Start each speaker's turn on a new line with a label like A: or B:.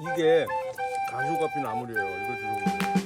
A: 이게 가시오카피 나물이에요. 이거 주는 거.